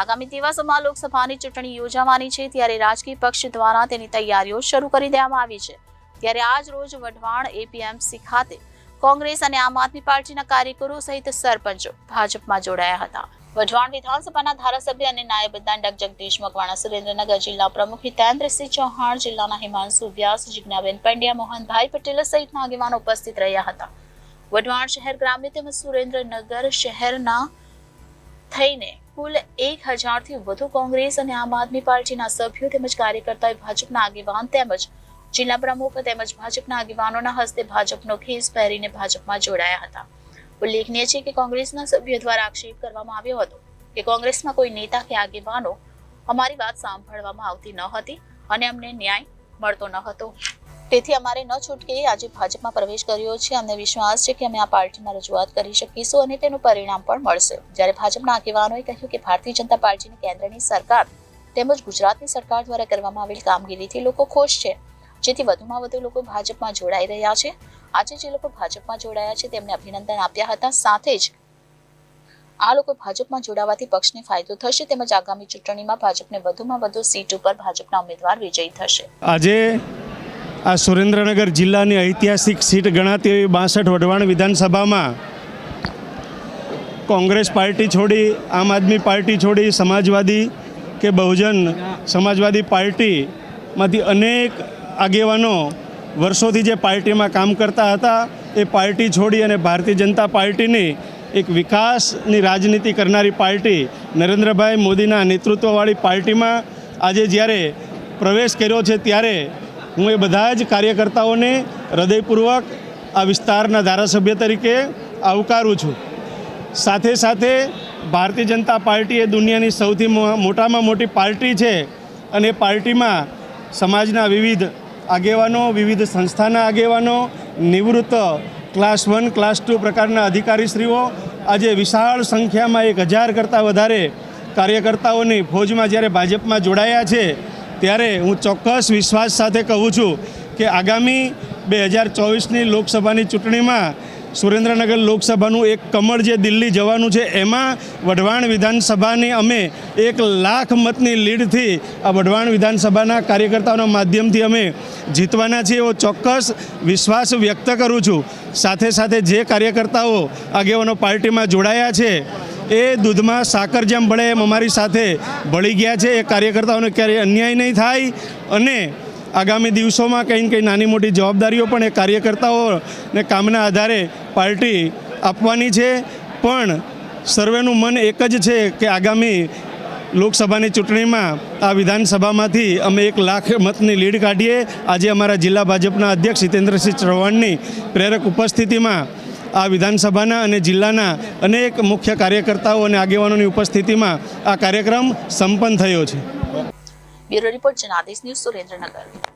આગામી દિવસોમાં લોકસભાની ચૂંટણી યોજાવાની છે, ત્યારે રાજકીય પક્ષ દ્વારા તેની તૈયારીઓ શરૂ કરી દેવામાં આવી છે. ત્યારે આજ રોજ વઢવાણ, એપીએમસી ખાતે કોંગ્રેસ અને આમ આદમી પાર્ટીના કાર્યકરો સહિત સરપંચો ભાજપમાં જોડાયા હતા. વઢવાણ વિધાનસભાના ધારાસભ્ય અને નાયબ દંડક જગદીશ મકવાણા, સુરેન્દ્રનગર જિલ્લા પ્રમુખ હિતેન્દ્રસિંહ ચૌહાણ, જિલ્લાના હિમાંશુ વ્યાસ, જિજ્ઞાબેન પંડ્યા, મોહનભાઈ પટેલ સહિતના આગેવાનો ઉપસ્થિત રહ્યા હતા. વઢવાણ શહેર ગ્રામ્ય તેમજ સુરેન્દ્રનગર શહેરના થઈને કુલ એક હજારથી વધુ કોંગ્રેસ અને આમ આદમી પાર્ટીના સભ્યો તેમજ કાર્યકર્તાઓએ ભાજપના આગેવાન તેમજ જિલ્લા પ્રમુખ તેમજ ભાજપના આગેવાનોના હસ્તે ભાજપનો ખેસ પહેરીને ભાજપમાં જોડાયા હતા. ઉલ્લેખનીય છે કે કોંગ્રેસના સભ્યો દ્વારા આક્ષેપ કરવામાં આવ્યો હતો કે કોંગ્રેસમાં કોઈ નેતા કે આગેવાનો અમારી વાત સાંભળવામાં આવતી ન હતી અને અમને ન્યાય મળતો ન હતો. તેથી અમારે ન છૂટકે આજે ભાજપમાં પ્રવેશ કર્યો છે. અમને વિશ્વાસ છે કે અમે આ પાર્ટીમાં રજૂઆત કરી શકીશું અને તેનું પરિણામ પણ મળશે. જ્યારે ભાજપના આગેવાનોએ કહ્યું કે ભારતીય જનતા પાર્ટીની કેન્દ્રની સરકાર તેમજ ગુજરાતની સરકાર દ્વારા કરવામાં આવેલી કામગીરીથી લોકો ખુશ છે. જેથી વધુમાં વધુ લોકો ભાજપમાં જોડાઈ રહ્યા છે. આજે જે લોકો ભાજપમાં જોડાયા છે તેમને અભિનંદન આપ્યા હતા. સાથે જ આ લોકો ભાજપમાં જોડાવાથી પક્ષને ફાયદો થશે તેમજ આગામી ચૂંટણીમાં ભાજપને વધુમાં વધુ સીટ ઉપર ભાજપના ઉમેદવાર વિજયી થશે. આજે આ સુરેન્દ્રનગર જિલ્લાની ઐતિહાસિક સીટ ગણાતી એવી બાસઠ વઢવાણ વિધાનસભામાં કોંગ્રેસ પાર્ટી છોડી, આમ આદમી પાર્ટી છોડી, સમાજવાદી કે બહુજન સમાજવાદી પાર્ટીમાંથી અનેક આગેવાનો વર્ષોથી જે પાર્ટીમાં કામ કરતા હતા, એ પાર્ટી છોડી અને ભારતીય જનતા પાર્ટીની એક વિકાસની રાજનીતિ કરનારી પાર્ટી નરેન્દ્રભાઈ મોદીના નેતૃત્વવાળી પાર્ટીમાં આજે જ્યારે પ્રવેશ કર્યો છે, ત્યારે હું એ બધા જ કાર્યકર્તાઓને હૃદયપૂર્વક આ વિસ્તારના ધારાસભ્ય તરીકે આવકારું છું. સાથે સાથે ભારતીય જનતા પાર્ટી એ દુનિયાની સૌથી મોટામાં મોટી પાર્ટી છે અને પાર્ટીમાં સમાજના વિવિધ આગેવાનો, વિવિધ સંસ્થાના આગેવાનો, નિવૃત્ત ક્લાસ વન, ક્લાસ ટુ પ્રકારના અધિકારીશ્રીઓ, આજે વિશાળ સંખ્યામાં એક હજાર કરતાં વધારે કાર્યકર્તાઓની ફોજમાં જ્યારે ભાજપમાં જોડાયા છે ત્યારે હું ચોક્કસ વિશ્વાસ સાથે કહું છું કે આગામી બે હજાર ચોવીસની લોકસભાની ચૂંટણીમાં સુરેન્દ્રનગર લોકસભાનું એક કમળ જે દિલ્હી જવાનું છે, એમાં વઢવાણ વિધાનસભાની અમે એક લાખ મતની લીડથી આ વઢવાણ વિધાનસભાના કાર્યકર્તાઓના માધ્યમથી અમે જીતવાના છીએ એવો ચોક્કસ વિશ્વાસ વ્યક્ત કરું છું. સાથે સાથે જે કાર્યકર્તાઓ આગેવાનો પાર્ટીમાં જોડાયા છે એ દૂધમાં સાકર જેમ ભળે એમ અમારી સાથે ભળી ગયા છે. એ કાર્યકર્તાઓને ક્યારેય અન્યાય નહીં થાય અને આગામી દિવસોમાં કંઈ કંઈ નાની મોટી જવાબદારીઓ પણ એ કાર્યકર્તાઓને કામના આધારે પાર્ટી આપવાની છે. પણ સર્વેનું મન એક જ છે કે આગામી લોકસભાની ચૂંટણીમાં આ વિધાનસભામાંથી અમે એક લાખ મતની લીડ કાઢીએ. આજે અમારા જિલ્લા ભાજપના અધ્યક્ષ હિતેન્દ્રસિંહ ચૌહાણની પ્રેરક ઉપસ્થિતિમાં આ વિધાનસભાના અને જિલ્લાના અનેક મુખ્ય કાર્યકર્તાઓ અને આગેવાનોની ઉપસ્થિતિમાં આ કાર્યક્રમ સંપન્ન થયો છે. Bureau report Janadesh news Surendranagar.